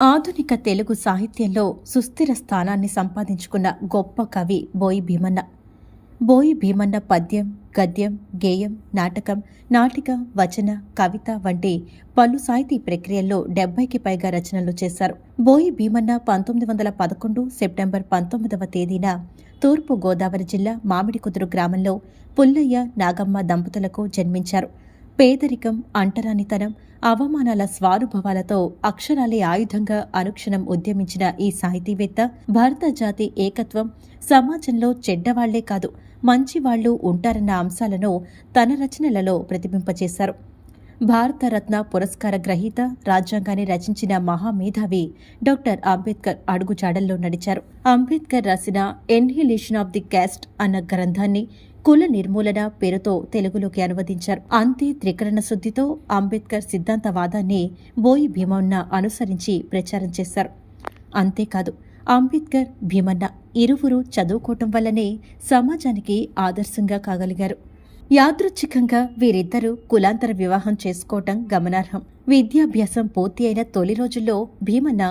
ఆధునిక తెలుగు సాహిత్యంలో సుస్థిర స్థానాన్ని సంపాదించుకున్న గొప్ప కవి బోయి భీమన్న. బోయి భీమన్న పద్యం గద్యం గేయం నాటకం నాటిక వచన కవిత వంటి పలు సాహితీ ప్రక్రియల్లో డెబ్బైకి పైగా రచనలు చేశారు. బోయి భీమన్న పంతొమ్మిది వందల పదకొండు సెప్టెంబర్ పంతొమ్మిదవ తేదీన తూర్పు గోదావరి జిల్లా మామిడికుదురు గ్రామంలో పుల్లయ్య నాగమ్మ దంపతులకు జన్మించారు. పేదరికం అంటరానితనం అవమానాల స్వానుభవాలతో అక్షరాలే ఆయుధంగా అనుక్షణం ఉద్యమించిన ఈ సాహితీవేత్త భారత జాతి ఏకత్వం సమాజంలో చెడ్డవాళ్ళే కాదు మంచివాళ్ళు ఉంటారన్న అంశాలను తన రచనలలో ప్రతిబింపచేశారు భారతరత్న పురస్కార గ్రహీత రాజ్యాంగాన్ని రచించిన మహామేధావి డాక్టర్ అంబేద్కర్ అడుగుజాడల్లో నడిచారు. అంబేద్కర్ రాసిన ఎన్హిలేషన్ ఆఫ్ ది క్యాస్ట్ అన్న గ్రంథాన్ని కుల నిర్మూలన పేరుతో తెలుగులోకి అనువదించారు. అంతే త్రికరణ శుద్ధితో అంబేద్కర్ సిద్ధాంతవాదాన్ని బోయి భీమన్న అనుసరించి ప్రచారం చేశారు. అంతేకాదు అంబేద్కర్ భీమన్న ఇరువురు చదువుకోవటం వల్లనే సమాజానికి ఆదర్శంగా కాగలిగారు. యాదృచ్ఛికంగా వీరిద్దరూ కులాంతర వివాహం చేసుకోవటం గమనార్హం. విద్యాభ్యాసం పూర్తి అయిన తొలి రోజుల్లో భీమన్న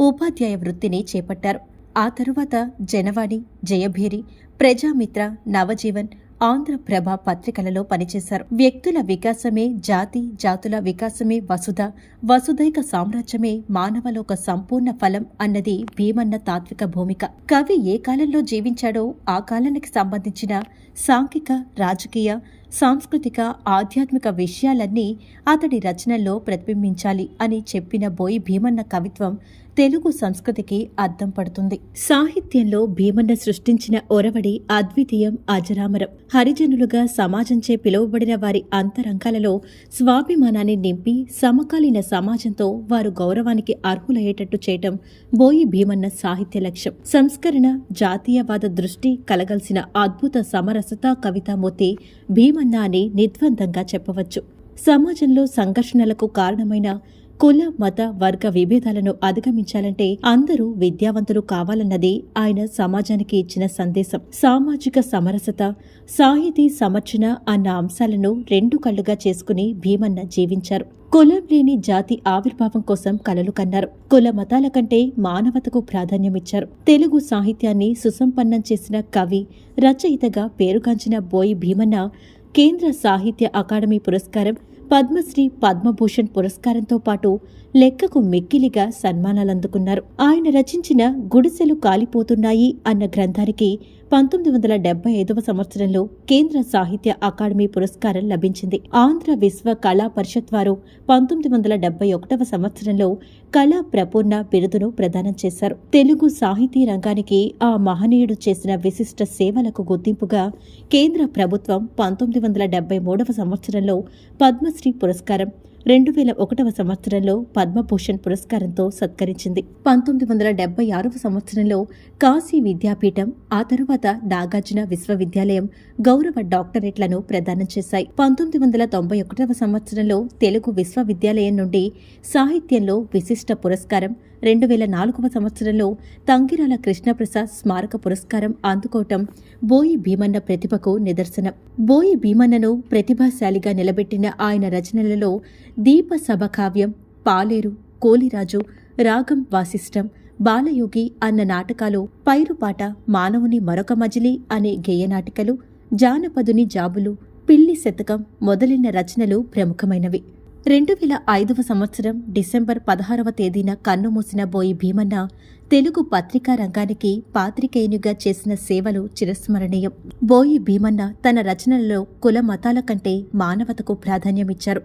ఉపాధ్యాయ వృత్తిని చేపట్టారు. ఆ తరువాత జనవాణి జయభేరి ప్రజామిత్ర నవజీవన్ ఆంధ్రప్రభ పత్రికలలో పనిచేశారు. వ్యక్తుల వికాసమే జాతి జాతుల వికాసమే వసుధ వసుధైక సామ్రాజ్యమే మానవలోక సంపూర్ణ ఫలం అన్నది భీమన్న తాత్విక భూమిక. కవి ఏ కాలంలో జీవించాడో ఆ కాలానికి సంబంధించిన సాంఘిక రాజకీయ సాంస్కృతిక ఆధ్యాత్మిక విషయాలన్నీ అతడి రచనల్లో ప్రతిబింబించాలి అని చెప్పిన బోయి భీమన్న కవిత్వం తెలుగు సంస్కృతికి అద్దం పడుతుంది. సాహిత్యంలో భీమన్న సృష్టించిన ఒరవడి అద్వితీయం అజరామరం. హరిజనులుగా సమాజంచే పిలువబడిన వారి అంతరంగాలలో స్వాభిమానాన్ని నింపి సమకాలీన సమాజంతో వారు గౌరవానికి అర్హులయ్యేటట్టు చేయటం బోయి భీమన్న సాహిత్య లక్ష్యం. సంస్కరణ జాతీయవాద దృష్టి కలగల్సిన అద్భుత సమరసత కవితామూర్తి భీమన్న అని నిర్ద్వందంగా చెప్పవచ్చు. సమాజంలో సంఘర్షణలకు కారణమైన కుల మత వర్గ విభేదాలను అధిగమించాలంటే అందరూ విద్యావంతులు కావాలన్నది ఆయన సమాజానికి ఇచ్చిన సందేశం. సామాజిక సమరసత సాహితీ సమర్చన అన్న అంశాలను రెండు కళ్ళుగా చేసుకుని భీమన్న జీవించారు. కులం లేని జాతి ఆవిర్భావం కోసం కలలు కన్నారు. కుల మతాల కంటే మానవతకు ప్రాధాన్యమిచ్చారు. తెలుగు సాహిత్యాన్ని సుసంపన్నం చేసిన కవి రచయితగా పేరుగాంచిన బోయి భీమన్న కేంద్ర సాహిత్య అకాడమీ పురస్కారం పద్మశ్రీ పద్మభూషణ్ పురస్కారంతో పాటు లెక్కకు మిక్కిలిగా సన్మానాలందుకున్నారు. ఆయన రచించిన గుడిసెలు కాలిపోతున్నాయి అన్న గ్రంథానికి పంతొమ్మిది వందల డెబ్బై ఐదవ సంవత్సరంలో కేంద్ర సాహిత్య అకాడమీ పురస్కారం లభించింది. ఆంధ్ర విశ్వ కళా పరిషత్ వారు పంతొమ్మిది వందల డెబ్బై ఒకటవ సంవత్సరంలో కళా ప్రపూర్ణ బిరుదును ప్రదానం చేశారు. తెలుగు సాహితీ రంగానికి ఆ మహనీయుడు చేసిన విశిష్ట సేవలకు గుర్తింపుగా కేంద్ర ప్రభుత్వం పంతొమ్మిది వందల డెబ్బై మూడవ సంవత్సరంలో పద్మశ్రీ పురస్కారం రెండు వేల ఒకటవ సంవత్సరంలో పద్మభూషణ్ పురస్కారంతో సత్కరించింది. పంతొమ్మిది వందల డెబ్బై ఆరవ సంవత్సరంలో కాశీ విద్యాపీఠం ఆ తరువాత నాగార్జున విశ్వవిద్యాలయం గౌరవ డాక్టరేట్లను ప్రదానం చేశాయి. పంతొమ్మిది వందల తొంభై ఒకటవ సంవత్సరంలో తెలుగు విశ్వవిద్యాలయం నుండి సాహిత్యంలో విశిష్ట పురస్కారం రెండు వేల నాలుగవ సంవత్సరంలో తంగిరాల కృష్ణప్రసాద్ స్మారక పురస్కారం అందుకోవటం బోయి భీమన్న ప్రతిభకు నిదర్శనం. బోయి భీమన్నను ప్రతిభాశాలిగా నిలబెట్టిన ఆయన రచనలలో దీప సభకావ్యం పాలేరు కోలిరాజు రాగం వాసిష్టం బాలయోగి అన్న నాటకాలు పైరుపాట మానవుని మరొక మజిలి అనే గేయనాటికలు జానపదుని జాబులు పిల్లి శతకం మొదలైన రచనలు ప్రముఖమైనవి. రెండు వేల ఐదవ సంవత్సరం డిసెంబర్ పదహారవ తేదీన కన్నుమూసిన బోయి భీమన్న తెలుగు పత్రికా రంగానికి పాత్రికేయునిగా చేసిన సేవలు చిరస్మరణీయం. బోయి భీమన్న తన రచనలలో కుల మతాల కంటే మానవతకు ప్రాధాన్యమిచ్చారు.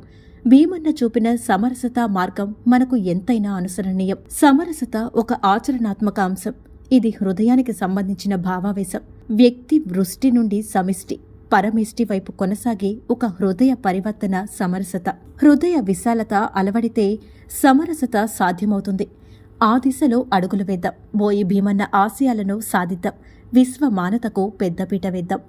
భీమన్న చూపిన సమరసత మార్గం మనకు ఎంతైనా అనుసరణీయం. సమరసత ఒక ఆచరణాత్మక అంశం. ఇది హృదయానికి సంబంధించిన భావావేశం. వ్యక్తి వృష్టి నుండి సమిష్టి పరమిష్టి వైపు కొనసాగే ఒక హృదయ పరివర్తన సమరసత. హృదయ విశాలత అలవడితే సమరసత సాధ్యమవుతుంది. ఆ దిశలో అడుగులు వేద్దాం. బోయి భీమన్న ఆశయాలను సాధిద్దాం. విశ్వ మానతకు పెద్దపీట వేద్దాం.